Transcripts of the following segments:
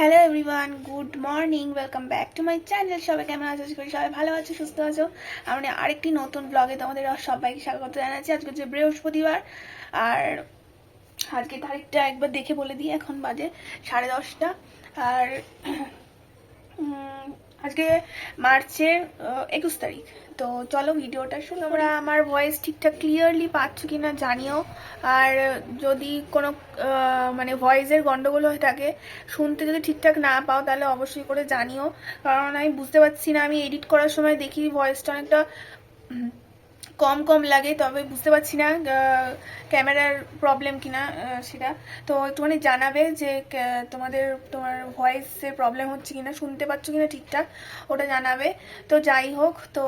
Hello everyone good morning welcome back to my channel সবাই কেমন আছো? আজকে সবাই ভালো আছো, সুস্থ আছো। আমি আরেকটি নতুন ব্লগে তোমাদের সবাইকে স্বাগত জানাচ্ছি। আজকে হচ্ছে বৃহস্পতিবার। আর আজকে তারিখটা একবার দেখে বলে দিই। এখন বাজে সাড়ে দশটা। আর আজকে মার্চের একুশ তারিখ। তো চলো ভিডিওটা শুনে তোমরা আমার ভয়েস ঠিকঠাক ক্লিয়ারলি পাচ্ছ কি না জানিও। আর যদি কোনো মানে ভয়েসের গন্ডগোল হয়ে থাকে, শুনতে যদি ঠিকঠাক না পাও, তাহলে অবশ্যই করে জানিও। কারণ আমি বুঝতে পারছি না, আমি এডিট করার সময় দেখি ভয়েসটা অনেকটা কম কম লাগে, তবে বুঝতে পারছি না ক্যামেরার প্রবলেম কিনা সেটা। তো একটুখানি জানাবে যে তোমাদের, তোমার ভয়েসের প্রবলেম হচ্ছে কিনা, শুনতে পাচ্ছ কিনা ঠিকঠাক, ওটা জানাবে। তো যাই হোক, তো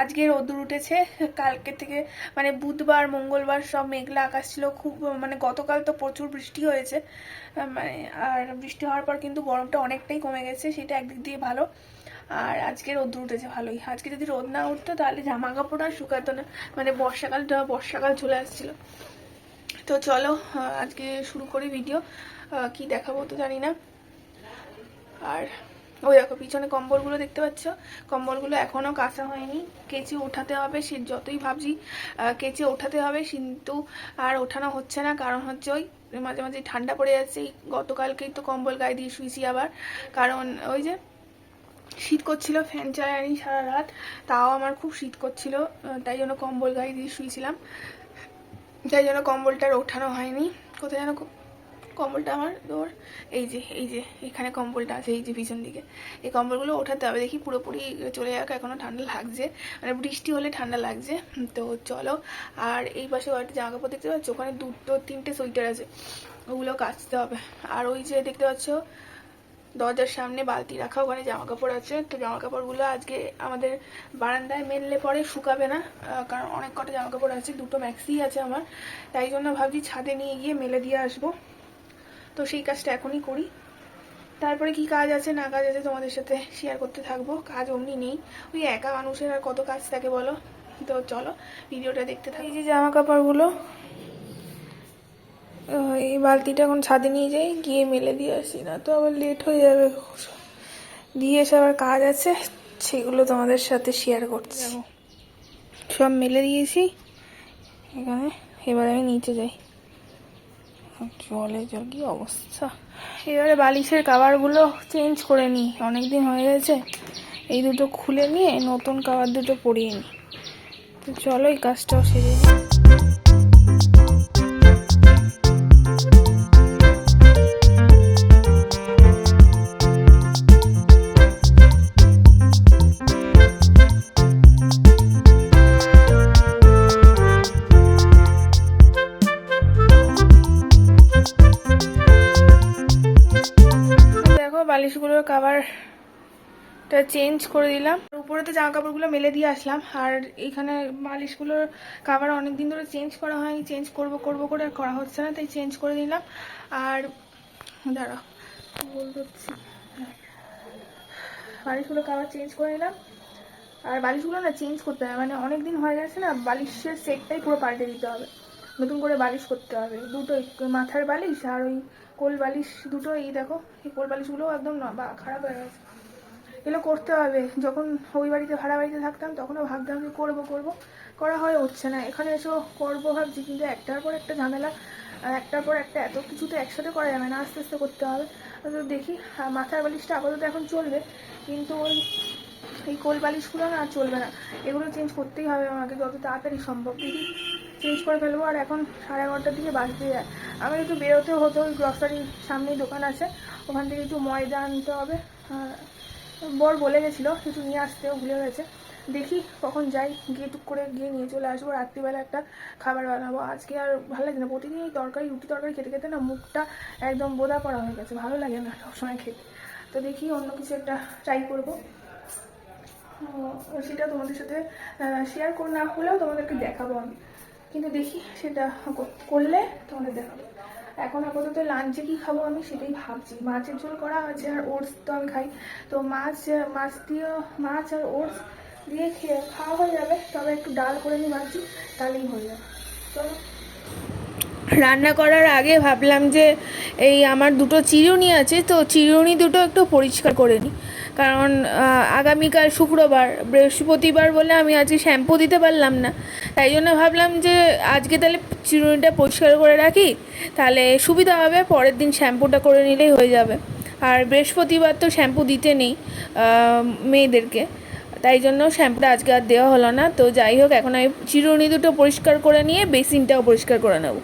আজকে রোদ্দুর উঠেছে, কালকে থেকে মানে বুধবার, মঙ্গলবার সব মেঘলা আকাশ ছিল, খুব মানে গতকাল তো প্রচুর বৃষ্টি হয়েছে মানে আর বৃষ্টি হওয়ার পর কিন্তু গরমটা অনেকটাই কমে গেছে, সেটা একদিক দিয়ে ভালো। আর আজকে রোদ্দুর উঠেছে ভালোই। আজকে যদি রোদ না উঠতো, তাহলে জামা কাপড় আর শুকাতো না। মানে বর্ষাকালটা, বর্ষাকাল চলে আসছিল। তো চলো আজকে শুরু করি ভিডিও কি দেখাবো তো জানি না। আর ওই দেখো, পিছনে কম্বলগুলো দেখতে পাচ্ছ? কম্বলগুলো এখনও কাঁচা হয়নি। কেচে ওঠাতে হবে, সে যতই ভাবছি কেচে ওঠাতে হবে, কিন্তু আর ওঠানো হচ্ছে না। কারণ হচ্ছে ওই মাঝে মাঝে ঠান্ডা পড়ে যাচ্ছে। গতকালকেই তো কম্বল গায়ে দিয়ে শুয়েছি আবার। কারণ ওই যে শীত করছিল ফ্যান চালায়নি সারা রাত, তাও আমার খুব শীত করছিল তাই জন্য কম্বল গায়ে দিয়ে শুয়েছিলাম। তাই জন্য কম্বলটা আর ওঠানো হয়নি। কোথায় যেন কম্বলটা আমার তোর এই যে এই যে, এখানে কম্বলটা আছে, এই যে পিছন দিকে। এই কম্বলগুলো ওঠাতে হবে, দেখি পুরোপুরি চলে যাক এখনও ঠান্ডা লাগছে। মানে বৃষ্টি হলে ঠান্ডা লাগছে। তো চলো। আর এই পাশে কয়েকটা জামা কাপড় দেখতে পাচ্ছ? ওখানে দুটো, তিনটে সোয়েটার আছে। ওগুলো কাচতে হবে। আর ওই যে দেখতে পাচ্ছ দরজার সামনে বালতি রাখা, ওখানে জামা কাপড় আছে। তো জামা কাপড়গুলো আজকে আমাদের বারান্দায় মেললে পরে শুকাবে না কারণ অনেক কটা জামা কাপড় আছে, দুটো ম্যাক্সি আছে আমার। তাই জন্য ভাবছি ছাদে নিয়ে গিয়ে মেলে দিয়ে আসব। তো সেই কাজটা এখনই করি। তারপরে কি কাজ আছে, না কাজ আছে তোমাদের সাথে শেয়ার করতে থাকব। কাজ অমনি নেই। ওই একা মানুষের আর কত কাজ থাকে বলো? তো চলো ভিডিওটা দেখতে থাকি। যে জামা কাপড়গুলো এই বালতিটা এখন ছাদে নিয়ে যাই গিয়ে মেলে দিয়ে আসি না তো আবার লেট হয়ে যাবে। দিয়ে এসে আবার কাজ আছে সেগুলো তোমাদের সাথে শেয়ার করতে যাব। সব মেলে দিয়েছি এখানে এবার আমি নিচে যাই। জলে জল কি অবস্থা। এবারে বালিশের কাভারগুলো চেঞ্জ করে নিই অনেকদিন হয়ে গেছে। এই দুটো খুলে নিয়ে নতুন কাভার দুটো পরিয়ে নিই। তো চলো এই কাজটাও সেরে নিই। বালিশগুলোর কাভারটা চেঞ্জ করে দিলাম। উপরে তো জামা কাপড়গুলো মেলে দিয়ে আসলাম। আর এইখানে বালিশগুলোর কাভার অনেক দিন ধরে চেঞ্জ করা হয়নি। চেঞ্জ করব করব করে আর করা হচ্ছে না, তাই চেঞ্জ করে দিলাম। আর দাঁড়াও বলতে হচ্ছে বালিশগুলো কাভার চেঞ্জ করে নিলাম। আর বালিশগুলো না চেঞ্জ করতে হবে। মানে অনেক দিন হয়ে গেছে না, বালিশের সেটটাই পুরো পাল্টে দিতে হবে। নতুন করে বালিশ করতে হবে। দুটোই মাথার বালিশ আর ওই কোল বালিশ দুটো, এই দেখো, এই কোল বালিশগুলো একদম খারাপ হয়ে গেছে। এগুলো করতে হবে। যখন ওই বাড়িতে, ভাড়া বাড়িতে থাকতাম, তখনও ভাবতাম যে করব করব। করা হয়ে উঠছে না। এখানে এসেও করব ভাবছি, কিন্তু একটার পর একটা ঝামেলা একটার পর একটা এত কিছু তো একসাথে করা যাবে না, আস্তে আস্তে করতে হবে। তো দেখি মাথার বালিশটা আপাতত এখন চলবে, কিন্তু ওই, এই কোল বালিশগুলো না চলবে না। এগুলো চেঞ্জ করতেই হবে আমাকে, যত তাড়াতাড়ি সম্ভব দেখি চেঞ্জ করে ফেলব আর এখন সাড়ে এগারোটার দিকে বাজতে যায়। আমার একটু বেরোতে হতো, ওই গ্রসারির সামনেই দোকান আছে। ওখান থেকে একটু ময়দা আনতে হবে। বর বলে গেছিল একটু নিয়ে আসতেও ভুলে গেছে। দেখি কখন যাই, গিয়ে টুক করে গিয়ে নিয়ে চলে আসব। রাত্রিবেলা একটা খাবার বানাবো। আজকে আর ভালো লাগে না। প্রতিদিন এই তরকারি, রুটি তরকারি খেতে খেতে না মুখটা একদম বোদা পড়া হয়ে গেছে। ভালো লাগে না সবসময় খেতে। তো দেখি অন্য কিছু একটা ট্রাই করব। সেটা তোমাদের সাথে শেয়ার করে না হলেও তোমাদেরকে দেখাবো আমি। কিন্তু দেখি সেটা করলে তোমাদের দেখাবো এখন আপাতত লাঞ্চে কি খাব আমি সেটাই ভাবছি। মাছের ঝোল করা আছে আর ওটস তো আমি খাই। তো মাছ মাছ দিয়ে মাছ আর ওটস দিয়ে খেয়ে খাওয়া হয়ে যাবে। তবে একটু ডাল করে নিই ভাবছি, তাহলেই হয়ে যাবে। চলো। রান্না করার আগে ভাবলাম যে এই আমার দুটো চিরুনি আছে, তো চিরুনি দুটো একটু পরিষ্কার করে নিই। কারণ আগামীকাল শুক্রবার, বৃহস্পতিবার বলে আমি আজকে শ্যাম্পু দিতে পারলাম না। তাই জন্য ভাবলাম যে আজকে তাহলে চিরুনিটা পরিষ্কার করে রাখি, তাহলে সুবিধা হবে, পরের দিন শ্যাম্পুটা করে নিলেই হয়ে যাবে। আর বৃহস্পতিবার তো শ্যাম্পু দিতে নেই মেয়েদেরকে, তাই জন্য শ্যাম্পুটা আজকে আর দেওয়া হলো না। তো যাই হোক, এখন আমি চিরুনি দুটো পরিষ্কার করে নিয়ে বেসিনটাও পরিষ্কার করে নেব।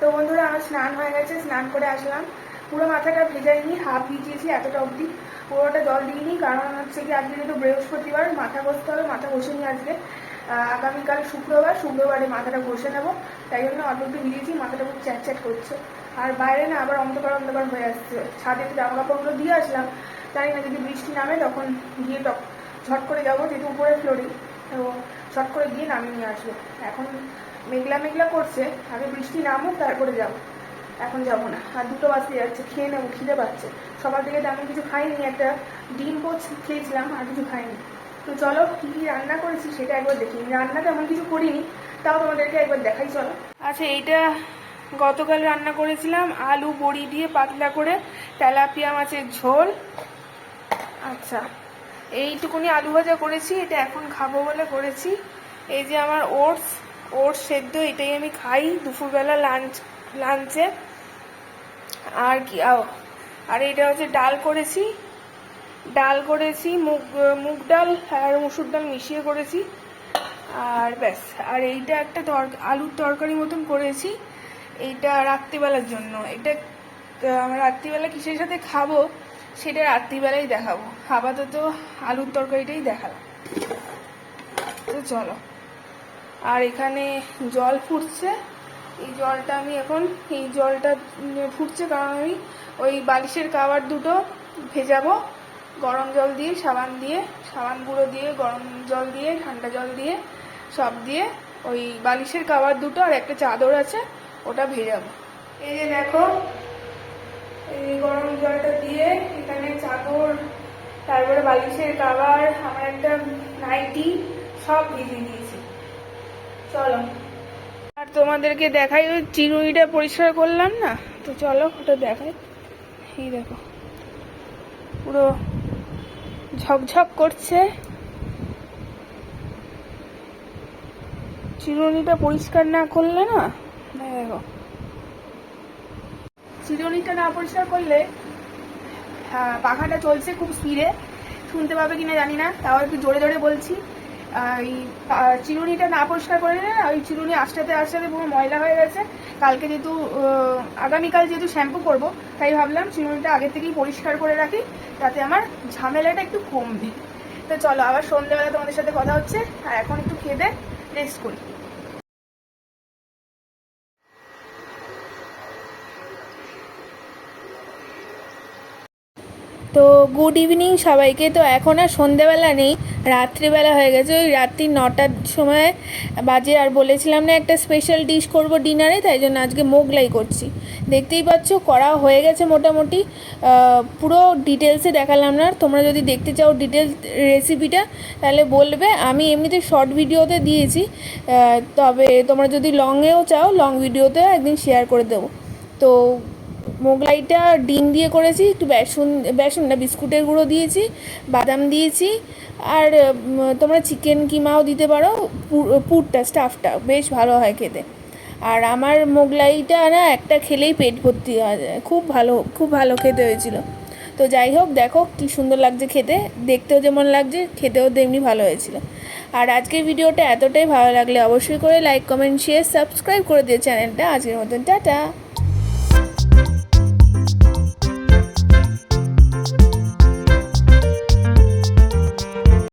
তো বন্ধুরা, আমার স্নান হয়ে গেছে, স্নান করে আসলাম। পুরো মাথাটা ভেজাইনি, হাফ ভিজিয়েছি এতটা অবধি। পুরোটা জল দিইনি, কারণ হচ্ছে কি আজকে যেহেতু বৃহস্পতিবার, মাথা ঘষতে হবে, মাথা ঘষে নিই আজকে আগামীকাল শুক্রবার, শুক্রবারে মাথাটা ঘষে নেব। তাই জন্য অল্প একটু ভিজিয়েছি, মাথাটা খুব চ্যাট করছে। আর বাইরে না আবার অন্ধকার অন্ধকার হয়ে আসছে। ছাদে একটু জামা কাপড়গুলো দিয়ে আসলাম। জানি না, যদি বৃষ্টি নামে তখন গিয়ে টক ঝট করে যাব, যেহেতু উপরে ফ্লোরে তো ঝট করে গিয়ে নামিয়ে নিয়ে আসব। এখন মেঘলা মেঘলা করছে। আগে বৃষ্টি নামুক, তারপরে যাব। এখন যাব না। আর দুটো বাজতে যাচ্ছে, খেয়ে নেব, খিদে পাচ্ছে। সকাল থেকে তেমন কিছু খাইনি, একটা ডিম পোচ খেয়েছিলাম, আর কিছু খাইনি। তো চলো, কী কী রান্না করেছি সেটা একবার দেখি। রান্না তেমন কিছু করিনি, তাও তোমাদেরকে একবার দেখাই, চলো। আচ্ছা এইটা গতকাল রান্না করেছিলাম, আলু বড়ি দিয়ে পাতলা করে তেলাপিয়া মাছের ঝোল। আচ্ছা এইটুকুনি আলু ভাজা করেছি, এটা এখন খাব বলে করেছি। এই যে আমার ওটস ওটস সেদ্ধ এটাই আমি খাই দুপুরবেলা লাঞ্চ লাঞ্চে আর কি আর এটা হচ্ছে ডাল করেছি। ডাল করেছি, মুগ মুগ ডাল আর মুসুর ডাল মিশিয়ে করেছি। আর ব্যাস, আর এইটা একটা তর, আলুর তরকারি মতন করেছি। এইটা রাত্রিবেলার জন্য। এটা আমরা রাত্রিবেলা কিসের সাথে খাব সেটা রাত্রিবেলাই দেখাবো। আপাতত আলুর তরকারিটাই দেখালাম। তো চলো। আর এখানে জল ফুটছে। এই জলটা আমি এখন, এই জলটা ফুটছে কারণ আমি ওই বালিশের কাবার দুটো ভেজাবো। গরম জল দিয়ে, সাবান দিয়ে, সাবান গুঁড়ো দিয়ে, গরম জল দিয়ে, ঠান্ডা জল দিয়ে, সব দিয়ে ওই বালিশের কাবার দুটো আর একটা চাদর আছে, ওটা ভেজাবো। এই যে দেখো, এই গরম জলটা দিয়ে এখানে চাদর, তারপরে বালিশের কাবার, আমার একটা নাইটি, সব ভিজিয়ে দিয়েছি। চলো। আর তোমাদেরকে দেখাই ওই চিরুনিটা পরিষ্কার করলাম না? তো চলো ওটা দেখাই। এই দেখো পুরো ঝকঝক করছে। চিরুনিটা পরিষ্কার না করলে না দেখো। চিরুনিটা না পরিষ্কার করলে হ্যাঁ, পাখাটা চলছে খুব স্পিডে শুনতে পাবে কিনা জানি না তাও একটু জোরে জোরে বলছি। এই চিরুনিটা না পরিষ্কার করে নিলেন ওই চিরুনি আস্তে আস্তে পুরো ময়লা হয়ে গেছে। কালকে যেহেতু আগামীকাল যেহেতু শ্যাম্পু করব, তাই ভাবলাম চিরুনিটা আগে থেকেই পরিষ্কার করে রাখি তাতে আমার ঝামেলাটা একটু কমবে। তো চলো, আবার সন্ধ্যেবেলা তোমাদের সাথে কথা হচ্ছে, আর এখন একটু খেয়ে দে রেস্ট করি। তো গুড ইভিনিং সবাইকে। তো এখন আর সন্ধেবেলা নেই, রাত্রিবেলা হয়ে গেছে। ওই রাত্রি নটার সময় বাজে আর বলেছিলাম না একটা স্পেশাল ডিশ করব ডিনারে তাই জন্য আজকে মোগলাই করছি। দেখতেই পাচ্ছ, করা হয়ে গেছে মোটামুটি। পুরো ডিটেলসে দেখালাম না তোমরা যদি দেখতে চাও ডিটেলস রেসিপিটা তাহলে বলবে। আমি এমনিতে শর্ট ভিডিওতে দিয়েছি। তবে তোমরা যদি লংয়েও চাও লং ভিডিওতে একদিন শেয়ার করে দেবো। তো মোগলাইটা ডিম দিয়ে করেছি, একটু বেসন বেসন না, বিস্কুটের গুঁড়ো দিয়েছি, বাদাম দিয়েছি, আর তোমরা চিকেন কিমাও দিতে পারো পুর- পুরটা, স্টাফটা, বেশ ভালো হয় খেতে। আর আমার মোগলাইটা না, একটা খেলেই পেট ভর্তি হয়ে যায় খুব ভালো খুব ভালো খেতে হয়েছিল। তো যাই হোক, দেখো কি সুন্দর লাগছে খেতে, দেখতেও যেমন লাগছে, খেতেও তেমনি ভালো হয়েছিল। আর আজকের ভিডিওটা এতটাই, ভালো লাগলে অবশ্যই করে লাইক কমেন্ট শেয়ার সাবস্ক্রাইব করে দিয়ে চ্যানেলটা। আজকের মতন, টাটা!